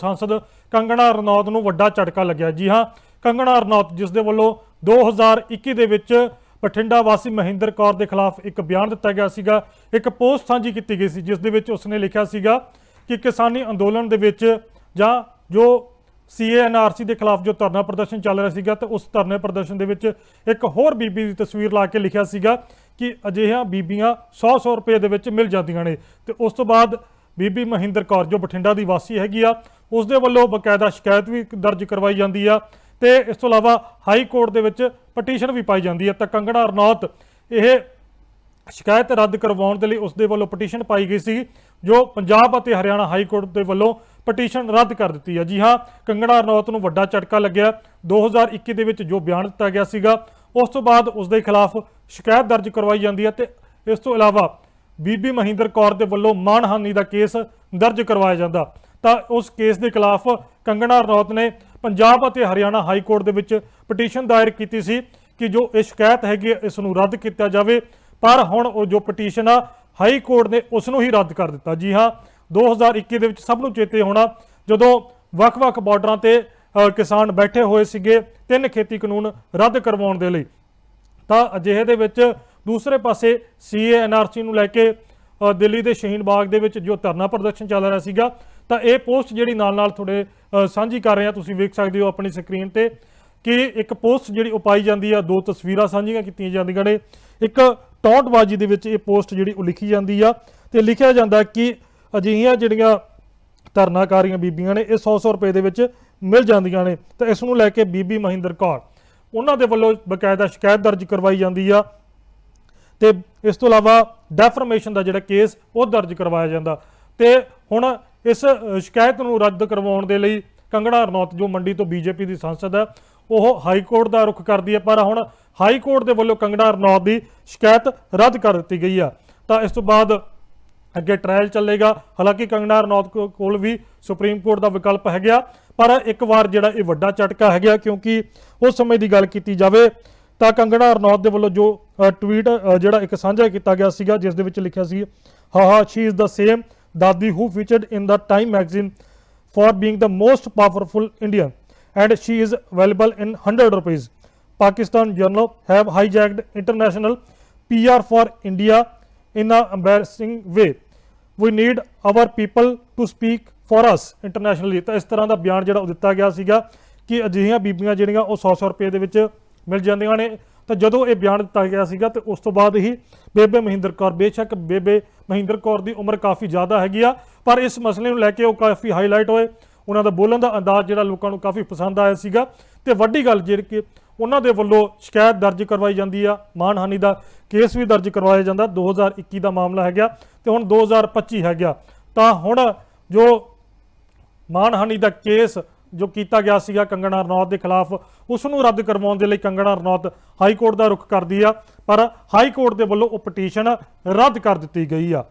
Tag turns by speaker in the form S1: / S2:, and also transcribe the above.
S1: ਸੰਸਦ ਕੰਗਣਾ ਰਣੌਤ ਨੂੰ ਵੱਡਾ ਝਟਕਾ ਲੱਗਿਆ। ਜੀ ਹਾਂ, ਕੰਗਣਾ ਰਣੌਤ ਜਿਸ ਦੇ ਵੱਲੋਂ 2021 ਦੇ ਵਿੱਚ ਬਠਿੰਡਾ ਵਾਸੀ ਮਹਿੰਦਰ ਕੌਰ ਦੇ ਖਿਲਾਫ ਇੱਕ ਬਿਆਨ ਦਿੱਤਾ ਗਿਆ ਸੀਗਾ, ਇੱਕ ਪੋਸਟ ਸਾਂਝੀ ਕੀਤੀ ਗਈ ਸੀ, ਜਿਸ ਦੇ ਵਿੱਚ ਉਸਨੇ ਲਿਖਿਆ ਸੀਗਾ ਕਿ ਕਿਸਾਨੀ ਅੰਦੋਲਨ ਦੇ ਵਿੱਚ ਜਾਂ ਜੋ ਸੀਏਐਨਆਰਸੀ ਦੇ ਖਿਲਾਫ ਜੋ ਧਰਨਾ ਪ੍ਰਦਰਸ਼ਨ ਚੱਲ ਰਿਹਾ ਸੀਗਾ, ਤੇ ਉਸ ਧਰਨੇ ਪ੍ਰਦਰਸ਼ਨ ਦੇ ਵਿੱਚ ਇੱਕ ਹੋਰ ਬੀਬੀ ਦੀ ਤਸਵੀਰ ਲਾ ਕੇ ਲਿਖਿਆ ਸੀਗਾ ਕਿ ਅਜਿਹੀਆਂ ਬੀਬੀਆਂ 100-100 ਰੁਪਏ ਦੇ ਵਿੱਚ ਮਿਲ ਜਾਂਦੀਆਂ ਨੇ। ਤੇ ਉਸ ਤੋਂ ਬਾਅਦ ਬੀਬੀ ਮਹਿੰਦਰ ਕੌਰ, ਜੋ ਬਠਿੰਡਾ ਦੀ ਵਾਸੀ ਹੈਗੀ ਆ ਉਸ ਦੇ ਵੱਲੋਂ ਬਕਾਇਦਾ ਸ਼ਿਕਾਇਤ ਵੀ ਦਰਜ ਕਰਵਾਈ ਜਾਂਦੀ ਆ ਤੇ ਇਸ ਤੋਂ ਇਲਾਵਾ ਹਾਈ ਕੋਰਟ ਦੇ ਵਿੱਚ ਪਟੀਸ਼ਨ ਵੀ ਪਾਈ ਜਾਂਦੀ ਹੈ ਤਾਂ ਕੰਗਣਾ ਰਣੌਤ, ਇਹ ਸ਼ਿਕਾਇਤ ਰੱਦ ਕਰਵਾਉਣ ਦੇ ਲਈ ਉਸ ਦੇ ਵੱਲੋਂ ਪਟੀਸ਼ਨ ਪਾਈ ਗਈ ਸੀ, ਜੋ ਪੰਜਾਬ ਅਤੇ ਹਰਿਆਣਾ ਹਾਈ ਕੋਰਟ ਦੇ ਵੱਲੋਂ ਪਟੀਸ਼ਨ ਰੱਦ ਕਰ ਦਿੱਤੀ ਹੈ ਜੀ ਹਾਂ, ਕੰਗਣਾ ਰਣੌਤ ਨੂੰ ਵੱਡਾ ਝਟਕਾ ਲੱਗਿਆ। 2021 ਦੇ ਵਿੱਚ ਜੋ ਬਿਆਨ ਦਿੱਤਾ ਗਿਆ ਸੀਗਾ, ਉਸ ਤੋਂ ਬਾਅਦ ਉਸ ਦੇ ਖਿਲਾਫ ਸ਼ਿਕਾਇਤ ਦਰਜ ਕਰਵਾਈ ਜਾਂਦੀ ਹੈ ਤੇ ਇਸ ਤੋਂ ਇਲਾਵਾ ਬੀਬੀ ਮਹਿੰਦਰ ਕੌਰ ਦੇ ਵੱਲੋਂ ਮਾਣਹਾਨੀ ਦਾ ਕੇਸ ਦਰਜ ਕਰਵਾਇਆ ਜਾਂਦਾ। ਤਾਂ ਉਸ ਕੇਸ ਦੇ ਖਿਲਾਫ ਕੰਗਣਾ ਰਣੌਤ ਨੇ ਪੰਜਾਬ ਅਤੇ ਹਰਿਆਣਾ ਹਾਈ ਕੋਰਟ ਦੇ ਵਿੱਚ ਪਟੀਸ਼ਨ ਦਾਇਰ ਕੀਤੀ ਸੀ ਕਿ ਜੋ ਇਹ ਸ਼ਿਕਾਇਤ ਹੈਗੀ ਹੈ, ਇਸ ਨੂੰ ਰੱਦ ਕੀਤਾ ਜਾਵੇ। ਪਰ ਹੁਣ ਉਹ ਜੋ ਪਟੀਸ਼ਨ ਆ ਹਾਈ ਕੋਰਟ ਨੇ ਉਸ ਨੂੰ ਹੀ ਰੱਦ ਕਰ ਦਿੱਤਾ। ਜੀ ਹਾਂ 2021 ਦੇ ਵਿੱਚ ਸਭ ਨੂੰ ਚੇਤੇ ਹੋਣਾ ਜਦੋਂ ਵੱਖ-ਵੱਖ ਬਾਰਡਰਾਂ ਤੇ ਕਿਸਾਨ ਬੈਠੇ ਹੋਏ ਸੀਗੇ ਤਿੰਨ ਖੇਤੀ ਕਾਨੂੰਨ ਰੱਦ ਕਰਵਾਉਣ ਦੇ ਲਈ। ਤਾਂ ਅਜਿਹੇ ਦੇ ਵਿੱਚ ਦੂਸਰੇ ਪਾਸੇ ਸੀਏਐਨਆਰਸੀ ਨੂੰ ਲੈ ਕੇ ਦਿੱਲੀ ਦੇ ਸ਼ਹੀਨ ਬਾਗ ਦੇ ਵਿੱਚ ਜੋ ਧਰਨਾ ਪ੍ਰਦਰਸ਼ਨ ਚੱਲ ਰਿਹਾ ਸੀਗਾ, ਤਾਂ ਇਹ ਪੋਸਟ ਜਿਹੜੀ ਨਾਲ-ਨਾਲ ਤੁਹਾਡੇ ਸਾਂਝੀ ਕਰ ਰਹੇ ਹਾਂ ਤੁਸੀਂ ਵੇਖ ਸਕਦੇ ਹੋ ਆਪਣੀ ਸਕਰੀਨ ਤੇ, ਕਿ ਇੱਕ ਪੋਸਟ ਜਿਹੜੀ ਉਹ ਪਾਈ ਜਾਂਦੀ ਆ, ਦੋ ਤਸਵੀਰਾਂ ਸਾਂਝੀਆਂ ਕੀਤੀਆਂ ਜਾਂਦੀਆਂ ਨੇ, ਇੱਕ ਟੌਂਟਬਾਜੀ ਦੇ ਵਿੱਚ ਇਹ ਪੋਸਟ ਜਿਹੜੀ ਉਹ ਲਿਖੀ ਜਾਂਦੀ ਆ, ਤੇ ਲਿਖਿਆ ਜਾਂਦਾ ਕਿ ਅਜਿਹੀਆਂ ਜਿਹੜੀਆਂ ਧਰਨਾਕਾਰੀਆਂ ਬੀਬੀਆਂ ਨੇ, ਇਹ 100-100 ਰੁਪਏ ਦੇ ਵਿੱਚ ਮਿਲ ਜਾਂਦੀਆਂ ਨੇ, ਤਾਂ ਇਸ ਨੂੰ ਲੈ ਕੇ ਬੀਬੀ ਮਹਿੰਦਰ ਕੌਰ, ਉਹਨਾਂ ਦੇ ਵੱਲੋਂ ਬਕਾਇਦਾ ਸ਼ਿਕਾਇਤ ਦਰਜ ਕਰਵਾਈ ਜਾਂਦੀ ਆ ਤੇ ਇਸ ਤੋਂ ਇਲਾਵਾ ਡੈਫਰਮੇਸ਼ਨ ਦਾ ਜਿਹੜਾ ਕੇਸ ਉਹ ਦਰਜ ਕਰਵਾਇਆ ਜਾਂਦਾ। ਤੇ ਹੁਣ ਇਸ ਸ਼ਿਕਾਇਤ ਨੂੰ ਰੱਦ ਕਰਵਾਉਣ ਦੇ ਲਈ ਕੰਗਣਾ ਰਣੌਤ ਜੋ ਮੰਡੀ ਤੋਂ ਬੀਜੇਪੀ ਦੀ ਸੰਸਦ ਹੈ, ਉਹ ਹਾਈ ਕੋਰਟ ਦਾ ਰੁਖ ਕਰਦੀ ਹੈ। ਪਰ ਹੁਣ ਹਾਈ ਕੋਰਟ ਦੇ ਵੱਲੋਂ ਕੰਗਣਾ ਰਣੌਤ ਦੀ ਸ਼ਿਕਾਇਤ ਰੱਦ ਕਰ ਦਿੱਤੀ ਗਈ ਆ। ਤਾਂ ਇਸ ਤੋਂ ਬਾਅਦ ਅੱਗੇ ਟ੍ਰਾਇਲ ਚੱਲੇਗਾ। ਹਾਲਾਂਕਿ ਕੰਗਣਾ ਰਣੌਤ ਕੋ- ਕੋਲ ਵੀ ਸੁਪਰੀਮ ਕੋਰਟ ਦਾ ਵਿਕਲਪ ਹੈਗਾ। ਪਰ ਇੱਕ ਵਾਰ ਜਿਹੜਾ ਇਹ ਵੱਡਾ ਝਟਕਾ ਹੈਗਾ, ਕਿਉਂਕਿ ਉਸ ਸਮੇਂ ਦੀ ਗੱਲ ਕੀਤੀ ਜਾਵੇ ਤਾਂ ਕੰਗਣਾ ਰਣੌਤ ਦੇ ਵੱਲੋਂ ਜੋ ਟਵੀਟ ਜਿਹੜਾ ਇੱਕ ਸਾਂਝਾ ਕੀਤਾ ਗਿਆ ਸੀਗਾ ਜਿਸ ਦੇ ਵਿੱਚ ਲਿਖਿਆ ਸੀ ਹਾ ਹਾ Shri is the same Dadi who featured in the Time magazine for being the most powerful Indian and she is available in 100 rupees Pakistan general have hijacked international PR for India in an embarrassing way we need our people to speak for us internationally ਤਾਂ ਇਸ ਤਰ੍ਹਾਂ ਦਾ ਬਿਆਨ ਜਿਹੜਾ ਉਹ ਦਿੱਤਾ ਗਿਆ ਸੀਗਾ ਕਿ ਅਜਿਹੀਆਂ ਬੀਬੀਆਂ ਜਿਹੜੀਆਂ ਉਹ 100-100 ਰੁਪਏ ਦੇ ਵਿੱਚ ਮਿਲ ਜਾਂਦੀਆਂ ਨੇ। ਤਾਂ ਜਦੋਂ ਇਹ ਬਿਆਨ ਦਿੱਤਾ ਗਿਆ ਸੀਗਾ ਤੇ ਉਸ ਤੋਂ ਬਾਅਦ ਹੀ ਬੇਬੇ ਮਹਿੰਦਰ ਕੌਰ, ਬੇਸ਼ੱਕ ਬੇਬੇ ਮਹਿੰਦਰ ਕੌਰ ਦੀ ਉਮਰ ਕਾਫੀ ਜ਼ਿਆਦਾ ਹੈਗੀ ਆ, ਪਰ ਇਸ ਮਸਲੇ ਨੂੰ ਲੈ ਕੇ ਉਹ ਕਾਫੀ ਹਾਈਲਾਈਟ ਹੋਏ। ਉਹਨਾਂ ਦਾ ਬੋਲਣ ਦਾ ਅੰਦਾਜ਼ ਜਿਹੜਾ ਲੋਕਾਂ ਨੂੰ ਕਾਫੀ ਪਸੰਦ ਆਇਆ ਸੀਗਾ। ਤੇ ਵੱਡੀ ਗੱਲ ਜਿਹੜੀ ਕਿ ਉਹਨਾਂ ਦੇ ਵੱਲੋਂ ਸ਼ਿਕਾਇਤ ਦਰਜ ਕਰਵਾਈ ਜਾਂਦੀ ਆ, ਮਾਨਹਾਨੀ ਦਾ ਕੇਸ ਵੀ ਦਰਜ ਕਰਵਾਇਆ ਜਾਂਦਾ। 2021 ਦਾ ਮਾਮਲਾ ਹੈਗਾ ਤੇ ਹੁਣ 2025 ਹੈਗਾ। ਤਾਂ ਹੁਣ ਜੋ ਮਾਨਹਾਨੀ ਦਾ ਕੇਸ ਜੋ ਕੀਤਾ ਗਿਆ ਸੀਗਾ ਕੰਗਣਾ ਰਣੌਤ ਦੇ ਖਿਲਾਫ, ਉਸ ਨੂੰ ਰੱਦ ਕਰਵਾਉਣ ਦੇ ਲਈ ਕੰਗਣਾ ਰਣੌਤ ਹਾਈ ਕੋਰਟ ਦਾ ਰੁਖ ਕਰਦੀ ਆ, ਪਰ ਹਾਈ ਕੋਰਟ ਦੇ ਵੱਲੋਂ ਉਹ ਪਟੀਸ਼ਨ ਰੱਦ ਕਰ ਦਿੱਤੀ ਗਈ ਆ।